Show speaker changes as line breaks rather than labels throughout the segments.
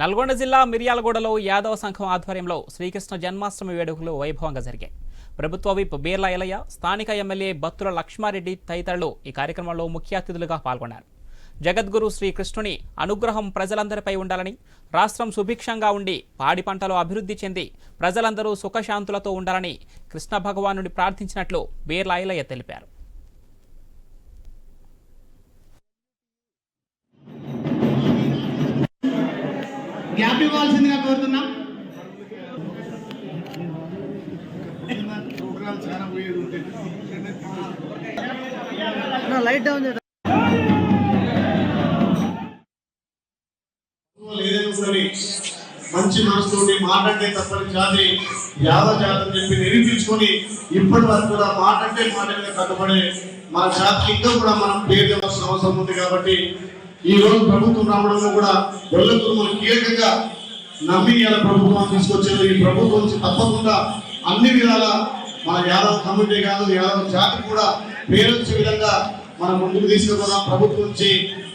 నల్గొండ జిల్లా మిర్యాలగూడలో యాదవ సంఘం ఆధ్వర్యంలో శ్రీకృష్ణ జన్మాష్టమి వేడుకలు వైభవంగా జరిగాయి. ప్రభుత్వ విప్ బీర్లా ఎలయ్య స్థానిక ఎమ్మెల్యే బత్తుల లక్ష్మారెడ్డి తదితరులు ఈ కార్యక్రమంలో ముఖ్య అతిథులుగా పాల్గొన్నారు. జగద్గురు శ్రీకృష్ణుని అనుగ్రహం ప్రజలందరిపై ఉండాలని రాష్ట్రం సుభిక్షంగా ఉండి పాడి పంటలు అభివృద్ధి చెంది ప్రజలందరూ సుఖశాంతులతో ఉండాలని కృష్ణ భగవానుడి ప్రార్థించినట్లు బీర్లా ఎలయ్య తెలిపారు.
గ్యాప్ ఇవ్వాల్సిందిగా కోరుతున్నాం.
లైట్ డౌన్
మంచి మనసుతోటి మాటంటే తప్పని జాతి యావ జాతి అని చెప్పి నిరూపించుకొని ఇప్పటి వరకు కూడా మాటంటే మాట మీద కట్టుబడే మన జాతి ఇంకా కూడా మనం పేరు అవసరం ఉంది కాబట్టి ఈ రోజు ప్రభుత్వం రావడంలో కూడా వెళ్ళకూరు మనం కీలకంగా నమ్మి ఇలా ప్రభుత్వం తీసుకొచ్చారు. ఈ ప్రభుత్వం నుంచి తప్పకుండా అన్ని విధాల మన యాదవ్ కమ్యూనిటీ కాదు యాదవ్ జాతి కూడా పేరొచ్చే విధంగా మనం ముందుకు తీసుకుపోదాం ప్రభుత్వం నుంచి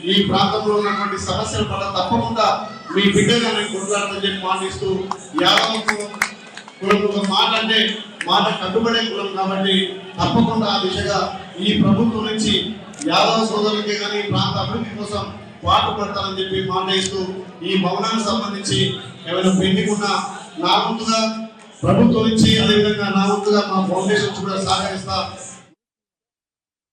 ఈ ప్రాంతంలో ఉన్నటువంటి సమస్యల పట్ల తప్పకుండా మీ బిడ్డగా నేను కొట్లాడమని చెప్పి మాట్లాడుతూ యాదవ్ కులం మాట అంటే మాట కట్టుబడే కులం కాబట్టి తప్పకుండా ఆ దిశగా ఈ ప్రభుత్వం నుంచి యాదవ సోదరులకే కానీ ప్రాంత అభివృద్ధి కోసం పాటు పడతానని చెప్పి మాట ఇస్తూ ఈ భవనానికి సంబంధించి ఏమైనా పెండింగ్ ఉన్నా నా వంతుగా ప్రభుత్వం నుంచి అదేవిధంగా నా వంతుగా మా ఫౌండేషన్ కూడా సహకరిస్తా